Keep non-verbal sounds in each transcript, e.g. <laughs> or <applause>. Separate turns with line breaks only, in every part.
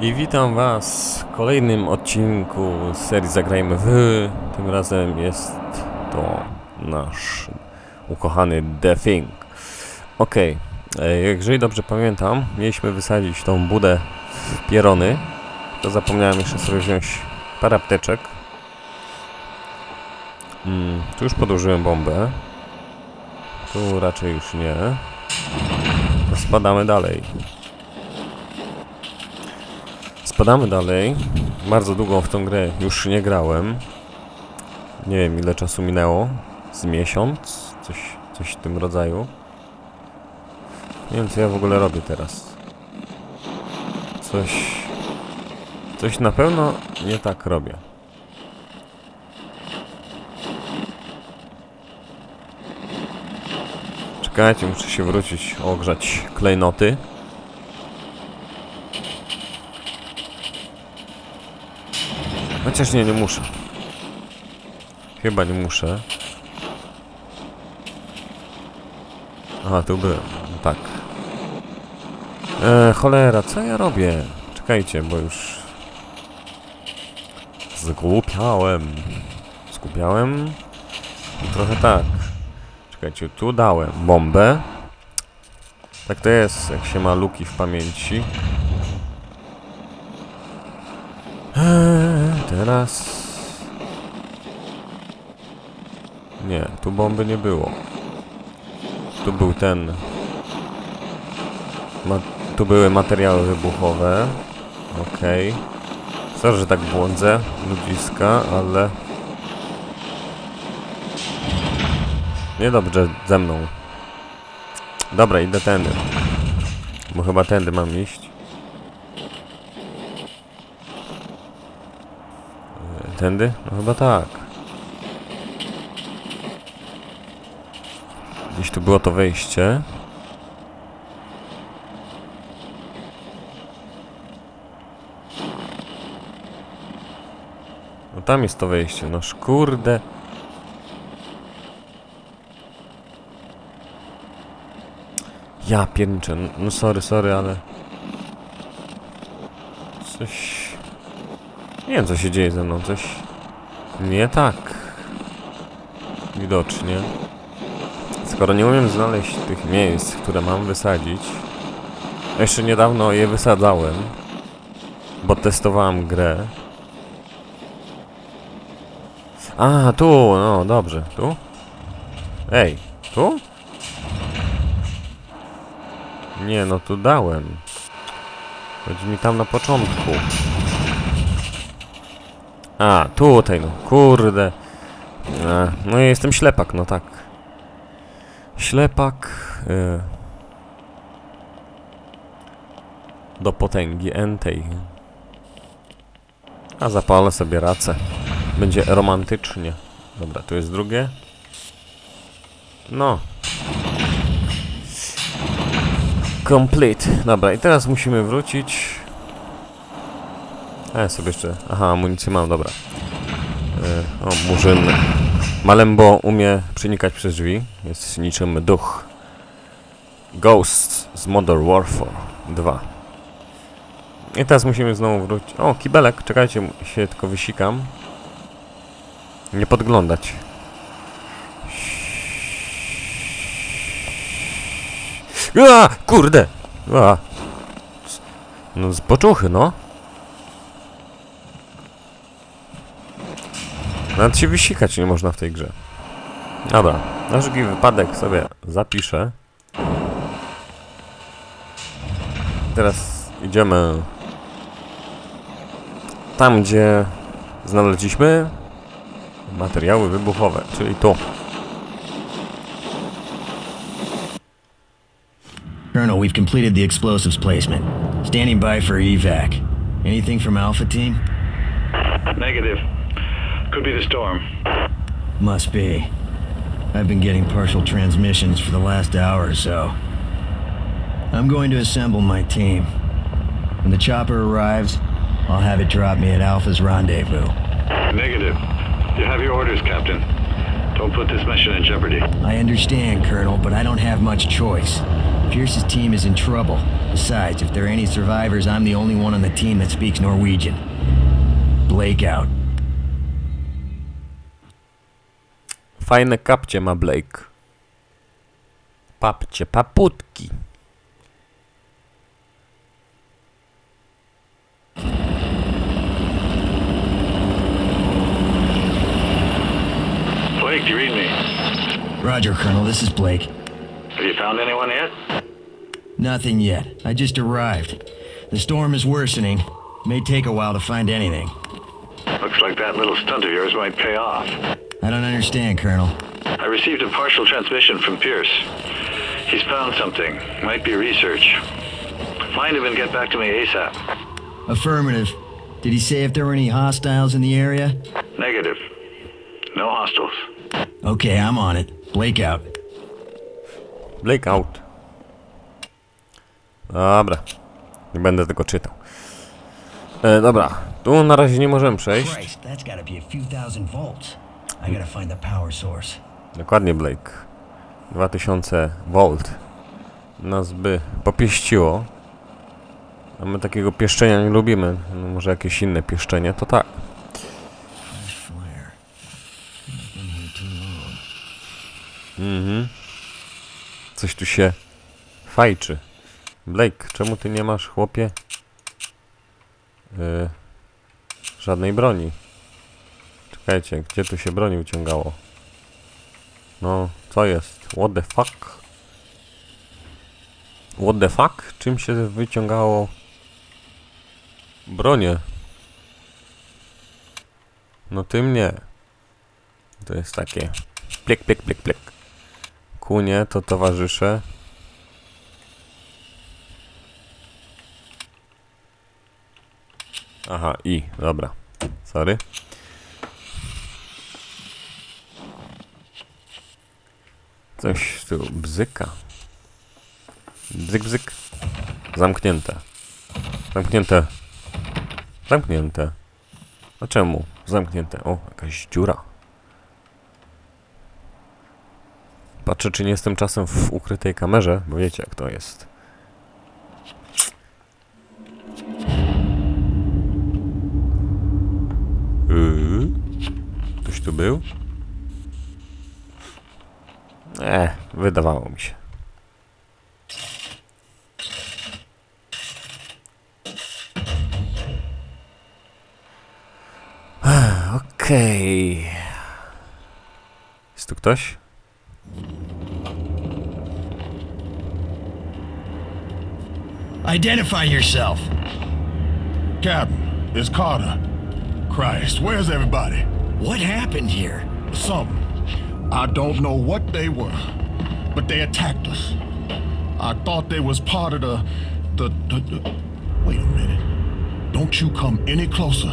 I witam Was w kolejnym odcinku serii Zagrajmy w. Tym razem jest to nasz ukochany The Thing. Okej, e, jeżeli dobrze pamiętam, mieliśmy wysadzić tą budę w pierony. To zapomniałem jeszcze sobie wziąć parę apteczek. Mm, tu już podłożyłem bombę. Tu raczej już nie. Spadamy dalej. Spadamy dalej. Bardzo długo w tą grę już nie grałem. Nie wiem ile czasu minęło. Z miesiąc? Coś, coś w tym rodzaju. Nie wiem co ja w ogóle robię teraz. Coś... Coś na pewno nie tak robię. Czekajcie, muszę się wrócić, ogrzać klejnoty. Chociaż nie, nie muszę. Chyba nie muszę. Aha, tu byłem. No Tak. E, cholera, co ja robię? Czekajcie, bo już... Zgłupiałem. Zgłupiałem? Trochę tak. Czekajcie, tu dałem bombę. Tak to jest, jak się ma luki w pamięci. Teraz... Nie, tu bomby nie było. Tu był ten... Ma... Tu były materiały wybuchowe. Okej. Sorry, że tak błądzę, ludziska, ale... Niedobrze ze mną. Dobra, idę tędy. Bo chyba tędy mam iść. E, Tędy? No chyba tak. Gdzieś tu było to wejście. No tam jest to wejście, no kurde. Ja pierniczę, no- sorry, sorry, ale... Coś... Nie wiem co się dzieje ze mną, coś... Nie tak. Widocznie. Skoro nie umiem znaleźć tych miejsc, które mam wysadzić... Jeszcze niedawno je wysadzałem. Bo testowałem grę. A, tu, no dobrze. Tu? Ej, tu? Nie, no tu dałem. Chodzi mi tam na początku. A, tutaj no, kurde. E, no jestem ślepak, no tak. Ślepak. E, do potęgi entej. A zapalę sobie racę. Będzie romantycznie. Dobra, tu jest drugie. No, Complete. Dobra, i teraz musimy wrócić. A ja sobie jeszcze. Aha, amunicję mam, dobra. E, o, murzyn. Malembo umie przenikać przez drzwi. Jest niczym duch. Ghost z Modern Warfare 2. I teraz musimy znowu wrócić. O, kibelek, czekajcie, się tylko wysikam. Nie podglądać. A, kurde! A. No z poczuchy, no. Nawet się wysikać nie można w tej grze. Dobra, na wszelki wypadek sobie zapiszę. Teraz idziemy tam, gdzie znaleźliśmy materiały wybuchowe, czyli tu.
Colonel, we've completed the explosives placement. Standing by for evac. Anything from Alpha Team?
Negative. Could be the storm.
Must be. I've been getting partial transmissions for the last hour or so. I'm going to assemble my team. When the chopper arrives, I'll have it drop me at Alpha's rendezvous.
Negative. You have your orders, Captain. Don't put this mission in jeopardy.
I understand, Colonel, but I don't have much choice. Pierce's team is in trouble. Besides, if there are any survivors, I'm the only one on the team that speaks Norwegian. Blake out.
Fajne kapcie ma Blake. Papcie, paputki.
Blake, do you read me?
Roger, Colonel. This is Blake.
Have you found anyone yet?
Nothing yet. I just arrived. The storm is worsening. May take a while to find anything.
Looks like that little stunt of yours might pay off.
I don't understand, Colonel.
I received a partial transmission from Pierce. He's found something. Might be research. Find him and get back to me ASAP.
Affirmative. Did he say if there were any hostiles in the area?
Negative. No hostiles.
Okay, I'm on it. Blake out.
Blake out. Dobra. Nie będę tego czytał. E, dobra. Tu na razie nie możemy przejść.
Christ, that's gotta be a few thousand volts. I gotta find the power source.
Dokładnie Blake. 2000 V. Nas by popieściło. A my takiego pieszczenia nie lubimy. No może jakieś inne pieszczenie, to tak. Mhm. Coś tu się fajczy. Blake, czemu ty nie masz, chłopie? Yy, żadnej broni. Czekajcie, gdzie tu się broni wyciągało? No, co jest? What the fuck? What the fuck? Czym się wyciągało bronię? No tym nie. To jest takie Plik, plik, plik, plik. Kunie to towarzysze. Aha, i, dobra. Sorry. Coś tu bzyka. Bzyk, bzyk. Zamknięte. Zamknięte. Zamknięte. A czemu? Zamknięte. O, jakaś dziura. Patrzę, czy nie jestem czasem w ukrytej kamerze, bo wiecie jak to jest. Yy? Ktoś tu był? Wydawało mi się. Ech, Okej. Jest tu ktoś?
Identify yourself.
Captain, it's Carter. Christ, where's everybody?
What happened here?
Something. I don't know what they were, but they attacked us. I thought they was part of the, the, the, the... Wait a minute. Don't you come any closer.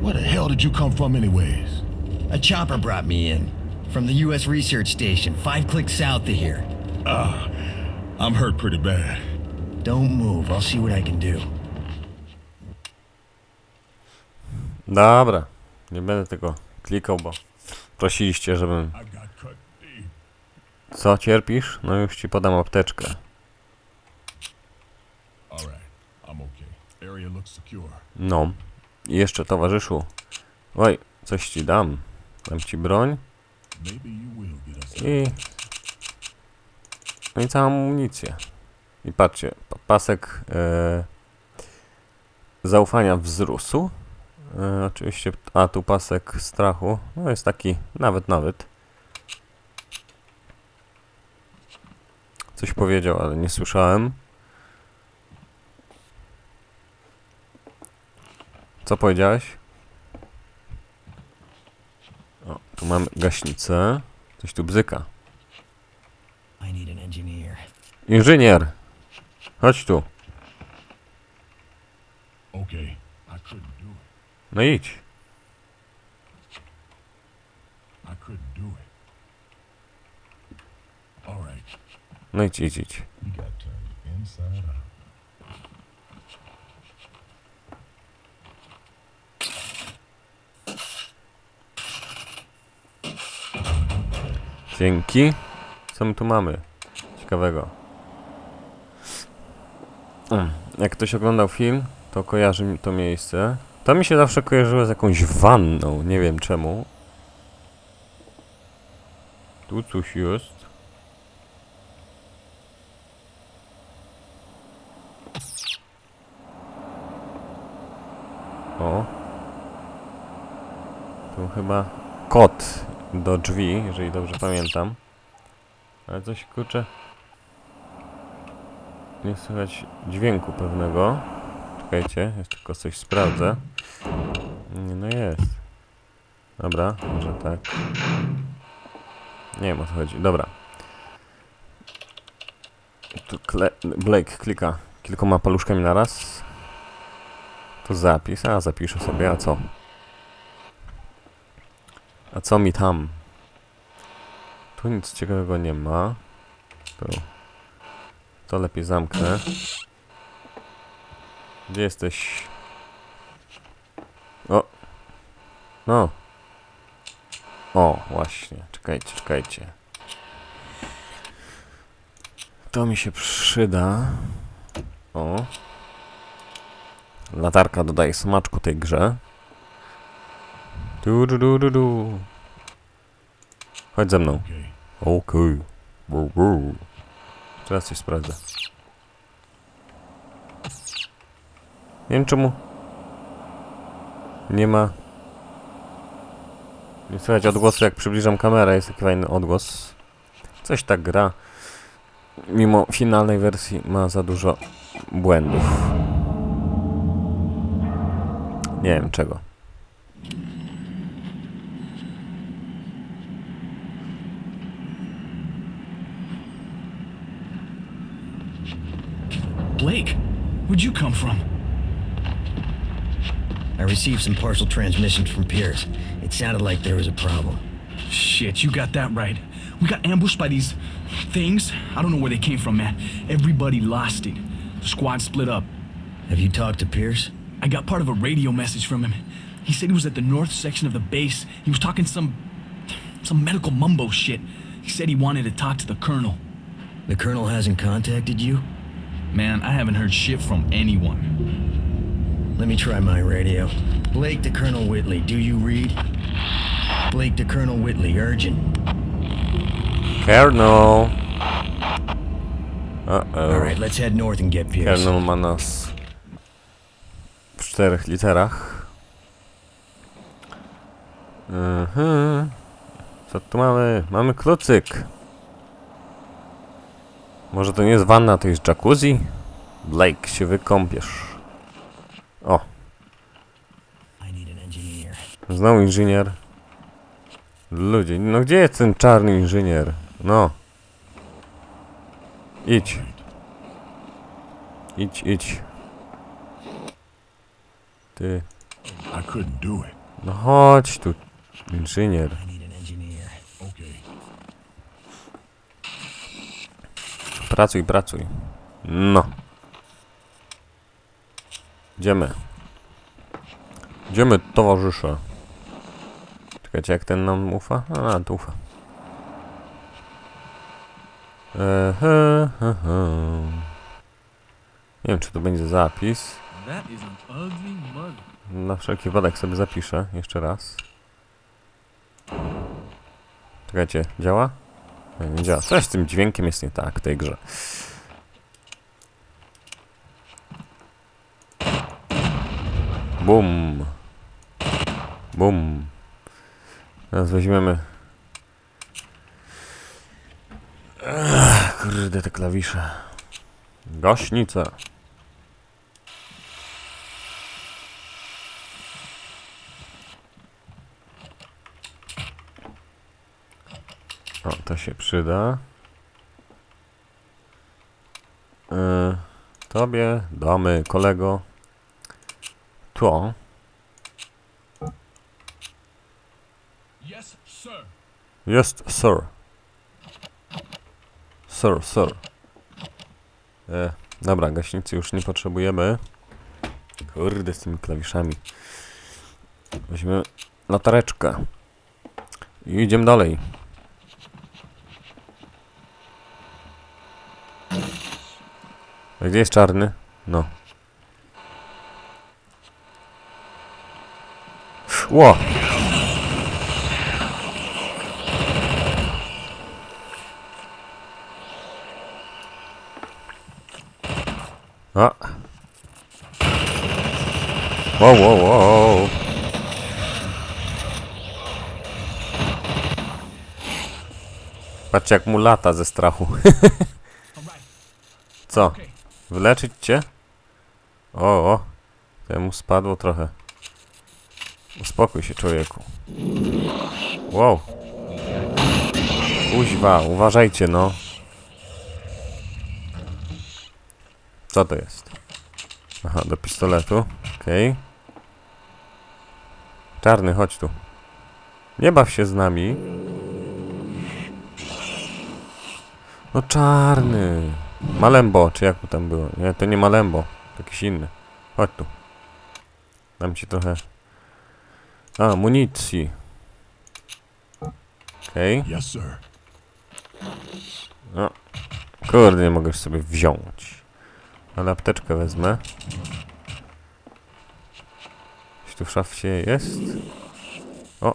Where the hell did you come from anyways?
A chopper brought me in. From the U.S. Research Station, five clicks south of here.
Ah, I'm hurt pretty bad.
Don't move. I'll see what I can do.
Dobra, nie będę tego klikał, bo prosiliście, żebym... Co, cierpisz? No już ci podam apteczkę. No. I jeszcze towarzyszu. Oj, coś ci dam. Dam ci broń i... No i całą amunicję. I patrzcie, pa- pasek e, zaufania wzrósł. E, oczywiście, a tu pasek strachu. No jest taki, nawet, nawet. Coś powiedział, ale nie słyszałem. Co powiedziałeś? O, tu mamy gaśnicę. Coś tu bzyka. Inżynier! Chodź tu.
Okay, I couldn't do it.
No idź. No idź, idź, idź. Dzięki. Co my tu mamy? Ciekawego. Mm, Jak ktoś oglądał film, to kojarzy mi to miejsce. To mi się zawsze kojarzyło z jakąś wanną, nie wiem czemu. Tu coś jest. O. Tu chyba kod do drzwi, jeżeli dobrze pamiętam. Ale coś kurczę. Nie słychać dźwięku pewnego. Czekajcie, jeszcze tylko coś sprawdzę. No jest. Dobra, może tak. Nie wiem o co chodzi. Dobra. Tu kle Blake klika kilkoma paluszkami na raz. Tu zapis, a zapiszę sobie, a co? A co mi tam? Tu nic ciekawego nie ma. Tu. To lepiej zamknę. Gdzie jesteś? O! No! O, właśnie. Czekajcie, czekajcie. To mi się przyda. O. Latarka dodaje smaczku tej grze. Du, du, du, du, du. Chodź ze mną.
Okay.
Okej. Wow, wow. Teraz coś sprawdzę. Nie wiem czemu. Nie ma. Nie słychać odgłosu jak przybliżam kamerę, jest taki fajny odgłos. Coś tak gra. Mimo finalnej wersji ma za dużo błędów. Nie wiem czego.
Blake, where'd you come from?
I received some partial transmissions from Pierce. It sounded like there was a problem.
Shit, you got that right. We got ambushed by these things. I don't know where they came from, man. Everybody lost it. The squad split up.
Have you talked to Pierce?
I got part of a radio message from him. He said he was at the north section of the base. He was talking some some medical mumbo shit. He said he wanted to talk to the colonel.
The colonel hasn't contacted you?
Man, I haven't heard shit from anyone.
Let me try my radio. Blake to Colonel Whitley, do you read? Blake to Colonel Whitley, urgent.
Colonel! Uh-oh.
Alright, let's head north and get Pierce.
Colonel ma nas w czterech literach. Mhm. Co tu mamy? Mamy klucyk. Może to nie jest wanna, to jest jacuzzi? Blake, się wykąpiesz. O, znowu inżynier. Ludzie, no gdzie jest ten czarny inżynier? No. Idź. Idź, idź. Ty. No chodź tu, inżynier. Pracuj, pracuj. No. Idziemy. Idziemy, towarzysze. Czekajcie, jak ten nam ufa? A, tu ufa. Ehe, he, he. Nie wiem, czy to będzie zapis. Na wszelki wypadek sobie zapiszę jeszcze raz. Czekajcie, działa? Nie, nie działa. Coś z tym dźwiękiem jest nie tak w tej grze. Bum. Bum. Teraz weźmiemy... Ech, kurde, te klawisze. Gaśnicę. O, to się przyda. Yy, tobie damy, kolego. To.
Yes, sir.
Jest, sir. Sir, sir. E, dobra, gaśnicy już nie potrzebujemy. Kurde, z tymi klawiszami. Weźmy latareczkę. I idziemy dalej. A gdzie jest czarny? No. Ło! A. Wow, wow, wow. Patrzcie jak mu lata ze strachu. <laughs> Co? Wyleczyć cię? O, o. Temu spadło trochę. Uspokój się, człowieku. Wow. Kuźwa, uważajcie, no. Co to jest? Aha, do pistoletu. Okej. Czarny, chodź tu. Nie baw się z nami. No czarny. Malembo, czy jak mu tam było? Nie, to nie Malembo. To jakiś inny. Chodź tu. Dam ci trochę... A, amunicji. Okej.
Yes, sir.
No. Kurde, nie mogę już sobie wziąć. Ale apteczkę wezmę. Coś tu w szafcie jest? O,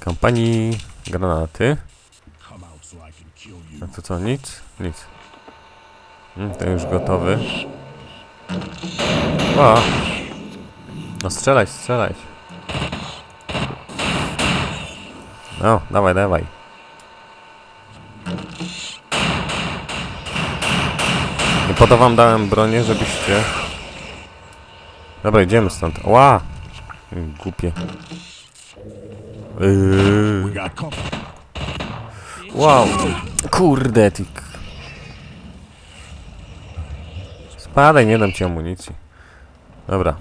kampanii, granaty. A to co, nic? Nic. Mm, to już gotowy. O! No strzelać, strzelać. No, dawaj, dawaj. I po to wam dałem bronię, żebyście... Dobra, idziemy stąd. Ła! Głupie. Yy. Wow. Kurde, tik. Spadaj, nie dam ci amunicji. Dobra.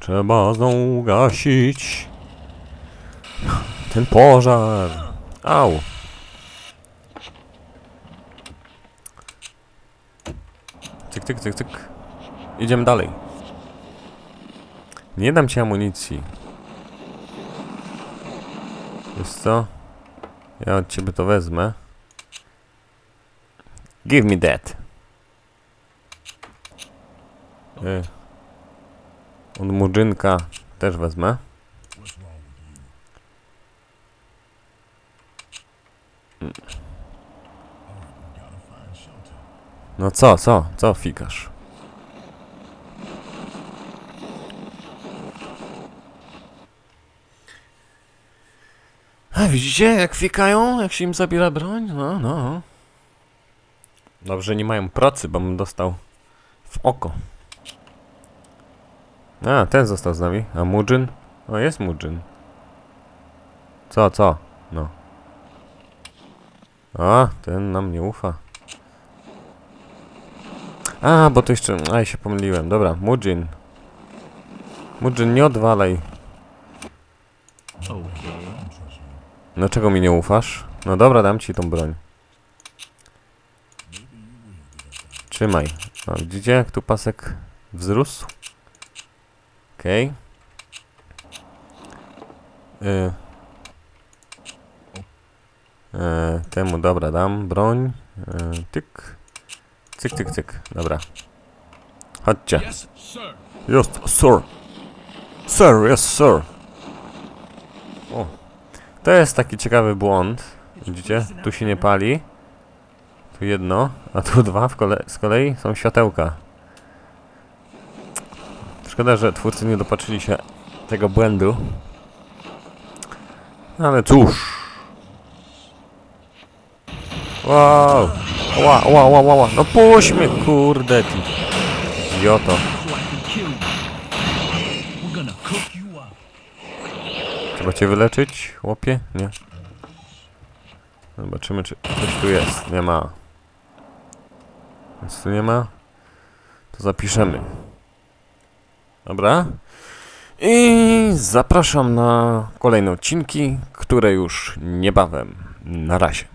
Trzeba znowu gasić. Ten pożar. Au. Cyk, cyk, cyk, cyk. Idziemy dalej. Nie dam ci amunicji. Wiesz co? Ja od ciebie to wezmę. Give me that. Y. Od murzynka też wezmę. No co, co, co fikasz? A widzicie jak fikają, jak się im zabiera broń? No, no. Dobrze, nie mają procy, bo bym dostał w oko. A, ten został z nami. A Mujin? O, jest Mujin. Co, co? No. A, ten nam nie ufa. A, bo to jeszcze... Aj, się pomyliłem. Dobra, Mujin. Mujin, nie odwalaj.
No,
Dlaczego mi nie ufasz? No dobra, dam ci tą broń. Trzymaj. A, widzicie, jak tu pasek wzrósł? Okej. Y. E, temu, dobra, dam broń. E, tyk. Cyk, cyk, cyk. Dobra. Chodźcie.
Yes, sir.
Jest, sir. Sir, yes, sir. O. To jest taki ciekawy błąd. Widzicie? Tu się nie pali. Tu jedno, a tu dwa w kole z kolei są światełka. Szkoda, że twórcy nie dopatrzyli się tego błędu. Ale cóż. Wow. Ła, ła, ła, ła, ła. No puść mnie, kurde, ty. Idioto. Trzeba cię wyleczyć, łopie? Nie. Zobaczymy, czy coś tu jest. Nie ma. Nic tu nie ma. To zapiszemy. Dobra. I zapraszam na kolejne odcinki, które już niebawem. Na razie.